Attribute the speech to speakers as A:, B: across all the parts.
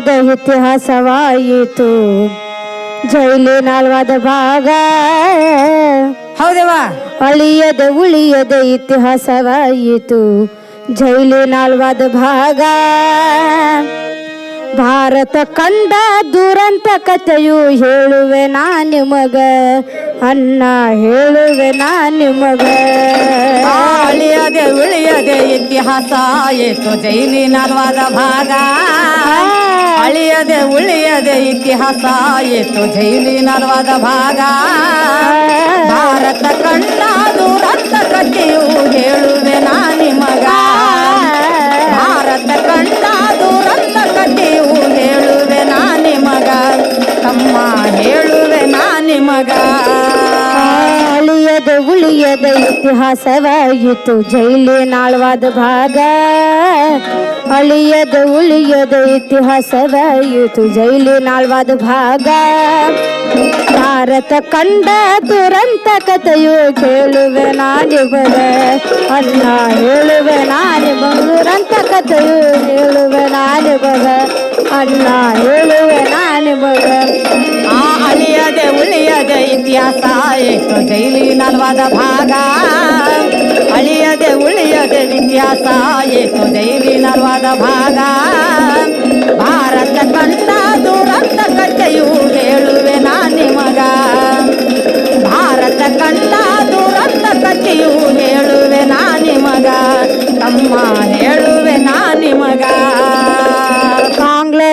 A: ಅಳಿಯದ ಇತಿಹಾಸವಾಯಿತು. ಜೈಲಿನಲ್ವಾದ ಭಾಗ.
B: ಹೌದವ್ವ?
A: ಅಳಿಯದ ಉಳಿಯದೆ ಇತಿಹಾಸವಾಯಿತು. ಜೈಲಿ ನಾಲ್ವಾದ ಭಾಗ. ಭಾರತ ಕಂಡ ದುರಂತ ಕಥೆಯು ಹೇಳುವೆ ನಾ ನಿಮಗ. ಅನ್ನ ಹೇಳುವೆ ನಾ ನಿಮಗ.
B: ಅಳಿಯದೆ ಉಳಿಯದೆ ಇತಿಹಾಸ ಆಯಿತು. ಜೈಲಿನಲ್ವಾದ ಭಾಗ. ಅಳಿಯದೆ ಉಳಿಯದೆ ಇತಿಹಾಸ ಆಯಿತು ಜೈಲಿನಲ್ವಾದ ಭಾಗ. ಭಾರತ ಕಂಡಾದು ರಕ್ತ ಕಥೆಯು ಹೇಳುವೆ ನಾ ಮಗ ಭಾರತ ಕಂಡ
A: ಉಳಿಯದ ಇತಿಹಾಸವಾಯಿತು ಜೈಲಿನಾಳ್ವಾದ ಭಾಗ ಅಳಿಯದ ಉಳಿಯದ ಇತಿಹಾಸವಾಯಿತು ಜೈಲಿನಾಳ್ವಾದ ಭಾಗ ಭಾರತ ಕಂಡ ದುರಂತ ಕಥೆಯು ಕೇಳುವೆ ನಾನಿಬಗ ಅನ್ನ ಹೇಳುವೆ ನಾನಿಬಗ ದುರಂತ ಕಥೆಯು ಹೇಳುವೆ ನಾನಿಬಗ ಅನ್ನ ಹೇಳುವೆ ನಾನಿಬಗ
B: ಆ ಉಳಿಯದೆ ಇತಿಹಾಸ ಏಕೋ ಜೈಲಿ ನಲ್ವಾದ ಭಾಗ. ಅಳಿಯದೆ, ಉಳಿಯದೆ ಇತಿಹಾಸ ಏಕೋ ಜೈಲಿ ನಲ್ವಾದ ಭಾಗ. ಭಾರತ ಕಂಡ ದುರಂತ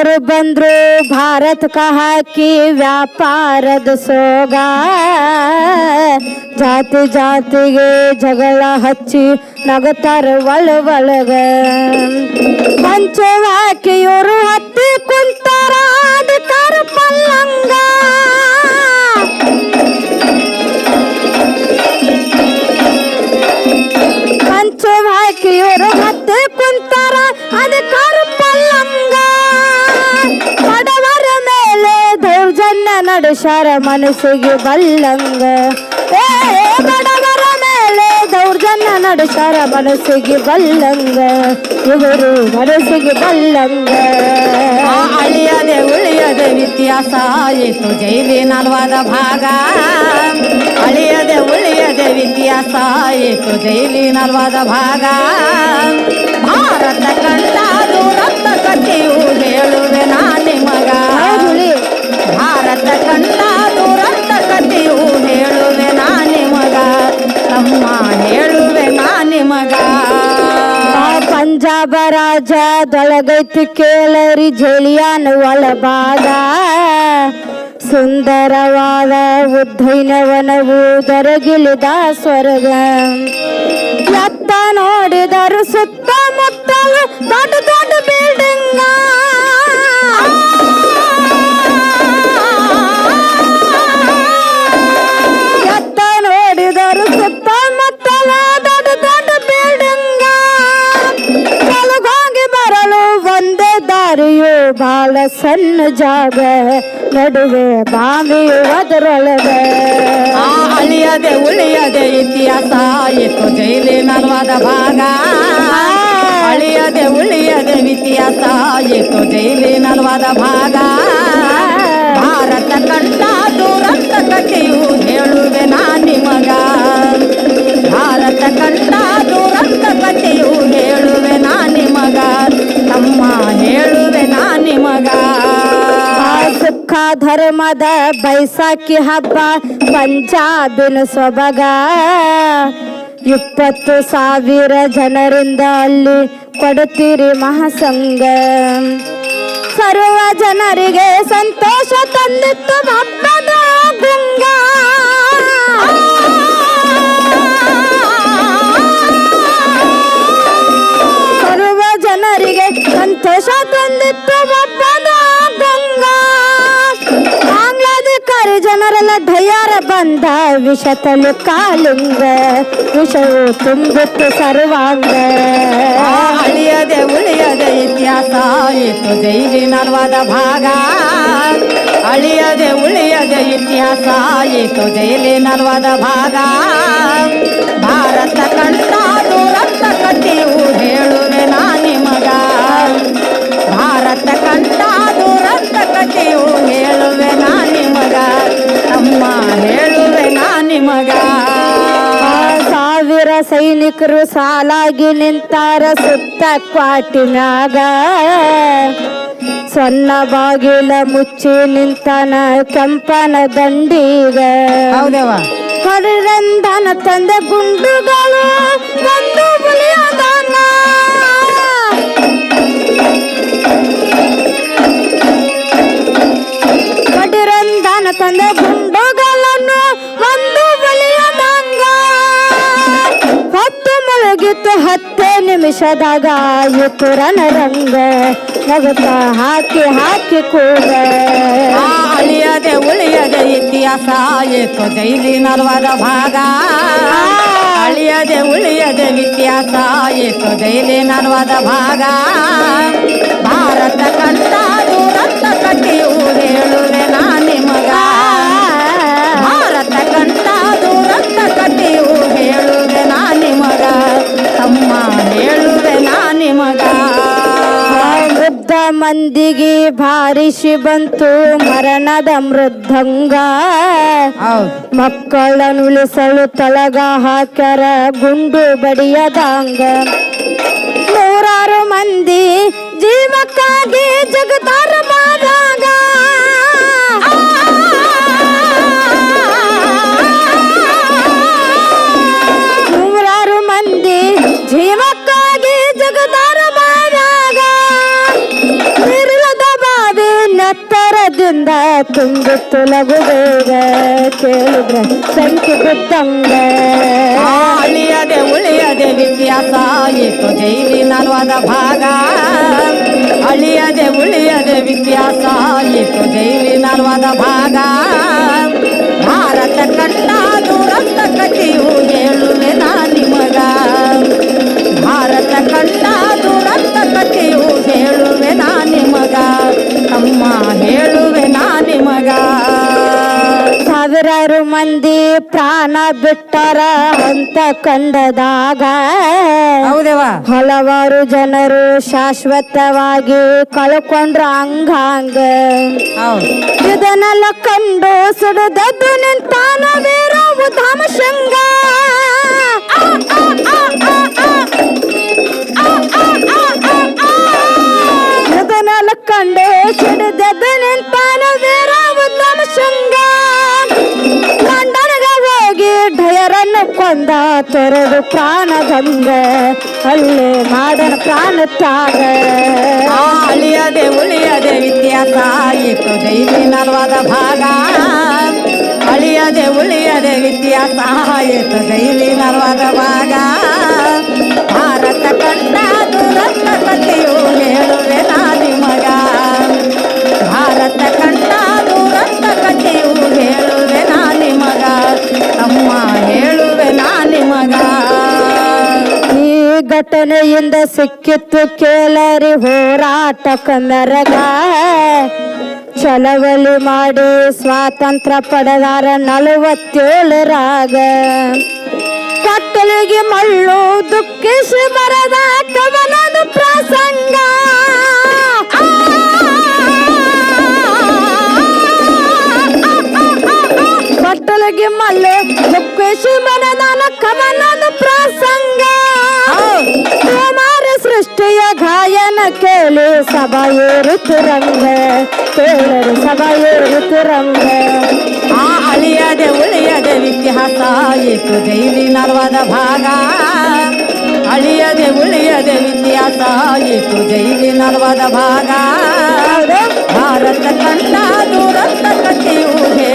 A: ಆಂಗ್ಲರು ಬಂದ್ರು ಭಾರತಕ್ಕ ಹಾಕಿ ವ್ಯಾಪಾರದ ಸೋಗ ಜಾತಿ ಜಾತಿಗೆ ಜಗಳ ಹಚ್ಚಿ ನಗತಾರ ಒಳ ಒಳಗ ಪಂಚ ಹಾಕಿ ಇವರು ಹತ್ತಿ ಕುಂತಾರ ಅಧಿಕಾರ ಶರ ಮನಸ್ಸಿಗೆ ಬಲ್ಲಂಗ. ಏ ಬಡವರ ಮೇಲೆ ದೌರ್ಜನ್ಯ ನಡೆಸಾರ ಮನಸ್ಸಿಗೆ ಬಲ್ಲಂಗ. ಇವರು ಮನಸ್ಸಿಗೆ ಬಲ್ಲಂಗ.
B: ಅಳಿಯದೆ ಉಳಿಯದೆ ಇತಿಹಾಸ ಆಯಿತು ಜೈಲಿನಲ್ವಾದ ಭಾಗ. ಅಳಿಯದೆ ಉಳಿಯದೆ ಇತಿಹಾಸ ಆಯಿತು ಜೈಲಿನಲ್ವಾದ ಭಾಗ.
A: ಪಂಜಾಬ ರಾಜ್ಯದೊಳಗೈತಿ ಕೇಳರಿ ಜಳಿಯಾನ ಒಳಭಾಗ ಸುಂದರವಾದ ಉದ್ದೈನವನವು ದೊರಗಿಲಿದ ಸ್ವರ್ಗ. ಎತ್ತ ನೋಡಿದರು ಸುತ್ತಮುತ್ತಲು ದೊಡ್ಡ ದೊಡ್ಡ ಬಿಲ್ಡಿಂಗ ಬಹಳ ಸಣ್ಣ ಜಾಗ ನಡುವೆ ಬಾವಿ ಅದರೊಳಗೆ.
B: ಆ ಅಳಿಯದೆ ಉಳಿಯದೆ ಇತಿಹಾಸ ಆಯಿತು ಜೈಲಿನಲ್ವಾದ ಭಾಗ. ಅಳಿಯದೆ ಉಳಿಯದೆ ಇತಿಹಾಸ ಆಯಿತು ಜೈಲಿನಲ್ವಾದ ಭಾಗ. ಭಾರತ ಕಂಡ ದುರಂತ ಕಥೆಯು ಹೇಳುವೆ ನಾ ನಿಮಗ. ಭಾರತ ಕಂಡ
A: ಧರ್ಮದ ಬೈಸಾಖಿ ಹಬ್ಬ ಪಂಜಾಬಿನ ಸೊಬಗ. ಇಪ್ಪತ್ತು ಸಾವಿರ ಜನರಿಂದ ಅಲ್ಲಿ ಕೊಡುತ್ತೀರಿ ಮಹಾಸಂಗ ಸರ್ವ ಜನರಿಗೆ ಸಂತೋಷ ತಂದಿತ್ತು ಹಬ್ಬದ ಗುಂಗ. ಜನರೆಲ್ಲ ಧೈರ್ಯ ಬಂದ ವಿಷ ತಲು ಕಾಲಿಂಗ, ವಿಷವು ತುಂಬಿತ್ತು ಸರ್ವಾಂಗ.
B: ಅಳಿಯದೆ ಉಳಿಯದೆ ಇತಿಹಾಸ ಆಯಿತು ಜೈಲಿನಲ್ವಾದ ಭಾಗ. ಅಳಿಯದೆ ಉಳಿಯದೆ ಇತಿಹಾಸ ಆಯಿತು ಜೈಲಿನಲ್ವಾದ ಭಾಗ. ಭಾರತ ಕಂಡ ದುರಂತ ಕಟ್ಟಿಯು ಹೇಳುವೆ
A: ಸೈನಿಕರು ಸಾಲಾಗಿ ನಿಂತಾರ ಸುತ್ತ ಕ್ವಾಟಿನಾಗ. ಸಣ್ಣ ಬಾಗಿಲ ಮುಚ್ಚಿ ನಿಂತಾನ ಕೆಂಪನ ದಂಡಿಗ. ಹೊರರಂದನ ತಂದ ಗುಂಡುಗಳು ಬಂದು ಬುಲಿಯದಾನ ಕಡಿರಂದನ ತಂದ ನಿಮಿಷದಾಗ ಆಯಿತು ರಣರಂಗ ನಗುತ್ತ ಹಾಕಿ ಹಾಕಿ ಕೂಡ
B: ಅಳಿಯದೆ ಉಳಿಯದೆ ಇತಿಹಾಸ ಆಯಿತು ನರ್ವದ ಭಾಗ. ಅಳಿಯದೆ ಉಳಿಯದೆ ಇತಿಹಾಸ ಆಯಿತು ನರ್ವದ ಭಾಗ. ಭಾರತ ಕಂಡ ದೂರತ್ತ ಕಟ್ಟಿಯು ನಾ ನಿಮಗ
A: ವೃದ್ಧ ಮಂದಿಗೆ ಭಾರಿಸಿ ಬಂತು ಮರಣದ
B: ಮೃದ್ಧಂಗ.
A: ಮಕ್ಕಳನ್ನು ಉಳಿಸಲು ತಳಗ ಹಾಕ್ಯಾರ ಗುಂಡು ಬಡಿಯದಂಗ ನೂರಾರು ಮಂದಿ ಜೀವಕ್ಕಾಗಿ ಜಗದಾರ ಮಾದಾಗ ತುಂಬಿತ್ತು ಲಘು ಬೇಗ ಕೇಳಿದ್ರೆ ಸಂಖ್ಯೆ ಬಿದ್ದಂಗ
B: ಆ ಅಳಿಯದೆ, ಉಳಿಯದೆ ಇತಿಹಾಸ ಆಯಿತು ಜೈಲಿನಲ್ವಾದ ಭಾಗ. ಅಳಿಯದೆ, ಉಳಿಯದೆ ಇತಿಹಾಸ ಆಯಿತು ಜೈಲಿನಲ್ವಾದ ಭಾಗ.
A: ಸಾವಿರಾರು ಮಂದಿ ಪ್ರಾಣ ಬಿಟ್ಟರ ಅಂತ ಕಂಡದಾಗ
B: ಹೌದೇವಾ?
A: ಹಲವಾರು ಜನರು ಶಾಶ್ವತವಾಗಿ ಕಳ್ಕೊಂಡ್ರ ಹಂಗ
B: ಹೌದು.
A: ಇದನ್ನೆಲ್ಲ ಕಂಡು ಸುಡದದ್ದು ನಿಂತಾನ ವೀರ ಉಧಾಮ ಶೃಂಗ. ತೊರೆದು ಪ್ರಾಣದಂಗ ಅಲ್ಲೇ ಮಾಡನ ಪ್ರಾಣ ತ್ಯಾಗ
B: ಆ ಅಳಿಯದೆ ಉಳಿಯದೆ ಇತಿಹಾಸ ಆಯಿತು ಜೈಲಿನಲ್ವಾದ ಭಾಗ. ಅಳಿಯದೆ ಉಳಿಯದೆ ಇತಿಹಾಸ ಆಯಿತು ಜೈಲಿನಲ್ವಾದ ಭಾಗ. ಭಾರತ ಕಂಡ ದುರತ್ತ
A: ಘಟನೆಯಿಂದ ಸಿಕ್ಕಿತ್ತು ಕೇಳರಿ ಹೋರಾಟಕ ಮೆರಗ ಚಳವಳಿ ಮಾಡಿ ಸ್ವಾತಂತ್ರ್ಯ ಪಡೆದಾರ ನಲವತ್ತೇಳರಾಗ. ಕತ್ತಲಿಗೆ ಮಳ್ಳು ದುಃಖಿಸಿ ಬರದ ಕವನದ ಪ್ರಸಂಗ. ಮಳ್ಳು ರಂಗ ಕೇಳರು ಸಭೆಯೇರುತ್ತು ರಂಗ.
B: ಆ ಅಳಿಯದೆ ಉಳಿಯದೆ ಇತಿಹಾಸ ಆಯಿತು ನರ್ವದ ಭಾಗ. ಅಳಿಯದೆ ಉಳಿಯದೆ ಇತಿಹಾಸ ಆಯಿತು ನರ್ವದ ಭಾಗ. ಭಾರತ ಕಂಡ ದೂರತ್ತ ಕಥೆಯೂ ಹೇಳುವೆ